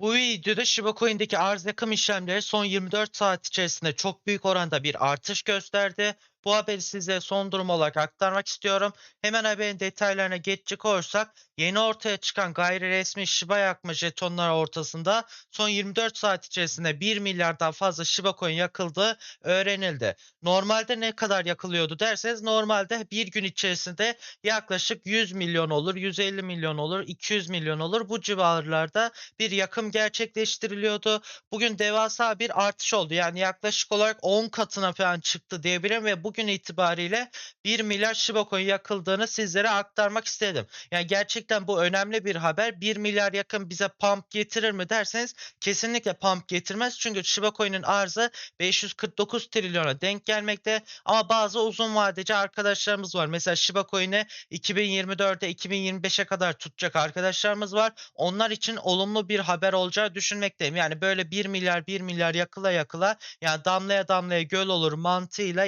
Bu videoda Shiba Coin'deki arz yakım işlemleri son 24 saat içerisinde çok büyük oranda bir artış gösterdi. Bu haberi size son durum olarak aktarmak istiyorum. Hemen haberin detaylarına geçecek olursak yeni ortaya çıkan gayri resmi Shiba yakma jetonları ortasında son 24 saat içerisinde 1 milyardan fazla Shiba Coin yakıldığı öğrenildi. Normalde ne kadar yakılıyordu derseniz normalde bir gün içerisinde yaklaşık 100 milyon olur, 150 milyon olur, 200 milyon olur. Bu civarlarda bir yakım gerçekleştiriliyordu. Bugün devasa bir artış oldu. Yani yaklaşık olarak 10 katına falan çıktı diyebilirim ve bugün itibariyle 1 milyar Shiba Coin yakıldığını sizlere aktarmak istedim. Yani gerçekten bu önemli bir haber. 1 milyar yakın bize pump getirir mi derseniz kesinlikle pump getirmez. Çünkü Shiba Coin'in arzı 549 trilyona denk gelmekte. Ama bazı uzun vadeci arkadaşlarımız var. Mesela Shiba Coin'i 2024'e 2025'e kadar tutacak arkadaşlarımız var. Onlar için olumlu bir haber olacağı düşünmekteyim. Yani böyle 1 milyar 1 milyar yakıla yakıla yani damlaya damlaya göl olur mantığıyla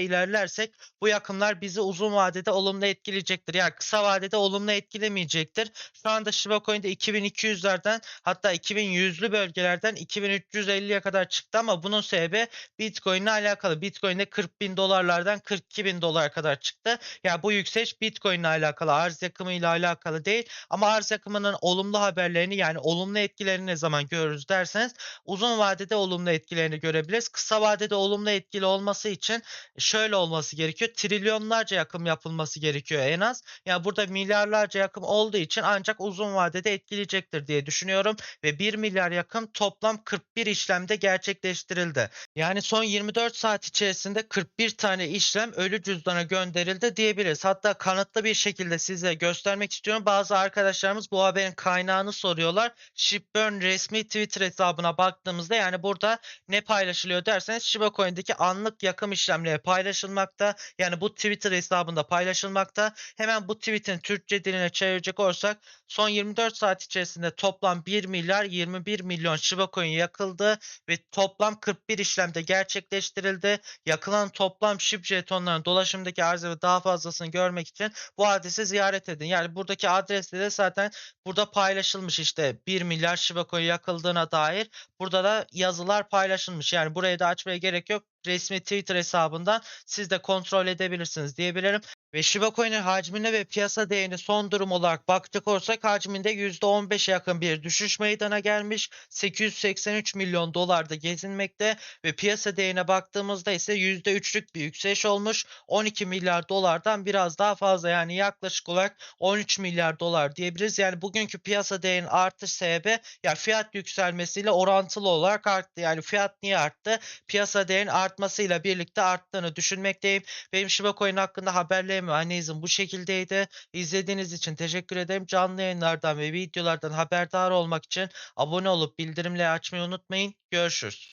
ilerlersek bu yakımlar bizi uzun vadede olumlu etkileyecektir. Yani kısa vadede olumlu etkilemeyecektir. Şu anda Shiba Coin'de 2200'lerden hatta 2100'lü bölgelerden 2350'ye kadar çıktı ama bunun sebebi Bitcoin ile alakalı. Bitcoin'de 40 bin dolarlardan 42 bin dolara kadar çıktı. Yani bu yükseliş Bitcoin ile alakalı, arz yakımı ile alakalı değil. Ama arz yakımının olumlu haberlerini yani olumlu etkilerini ne zaman görürüz derseniz uzun vadede olumlu etkilerini görebiliriz. Kısa vadede olumlu etkili olması için şöyle olması gerekiyor. Trilyonlarca yakım yapılması gerekiyor en az. Yani burada milyarlarca yakım olduğu için ancak uzun vadede etkileyecektir diye düşünüyorum. Ve 1 milyar yakım toplam 41 işlemde gerçekleştirildi. Yani son 24 saat içerisinde 41 tane işlem ölü cüzdana gönderildi diyebiliriz. Hatta kanıtlı bir şekilde size göstermek istiyorum. Bazı arkadaşlarımız bu haberin kaynağını soruyorlar. Shipburn resmi Twitter hesabına baktığımızda yani burada ne paylaşılıyor derseniz Shiba Coin'deki anlık yakım işlemleri paylaşılmakta. Yani bu Twitter hesabında paylaşılmakta. Hemen bu tweet'in Türkçe diline çevirecek olursak son 24 saat içerisinde toplam 1 milyar 21 milyon Shiba Coin yakıldı ve toplam 41 işlemde gerçekleştirildi. Yakılan toplam SHIB jetonların dolaşımdaki arzı ve daha fazlasını görmek için bu adresi ziyaret edin. Yani buradaki adreste de zaten burada paylaşılmış işte 1 milyar Shiba Coin yakıldığına dair. Burada da yazılar paylaşılmış. Yani buraya da açmaya gerek yok. Resmi Twitter hesabından siz de kontrol edebilirsiniz diyebilirim. Ve Shiba Coin'in hacmine ve piyasa değerine son durum olarak bakacak olursak hacminde %15'e yakın bir düşüş meydana gelmiş. 883 milyon dolarda gezinmekte ve piyasa değerine baktığımızda ise %3'lük bir yükseliş olmuş. 12 milyar dolardan biraz daha fazla yani yaklaşık olarak 13 milyar dolar diyebiliriz. Yani bugünkü piyasa değerinin artış sebebi ya fiyat yükselmesiyle orantılı olarak arttı. Yani fiyat niye arttı? Piyasa değerinin artmasıyla birlikte arttığını düşünmekteyim. Benim Shiba Coin hakkında haberlerim ve analizim bu şekildeydi. İzlediğiniz için teşekkür ederim. Canlı yayınlardan ve videolardan haberdar olmak için abone olup bildirimleri açmayı unutmayın. Görüşürüz.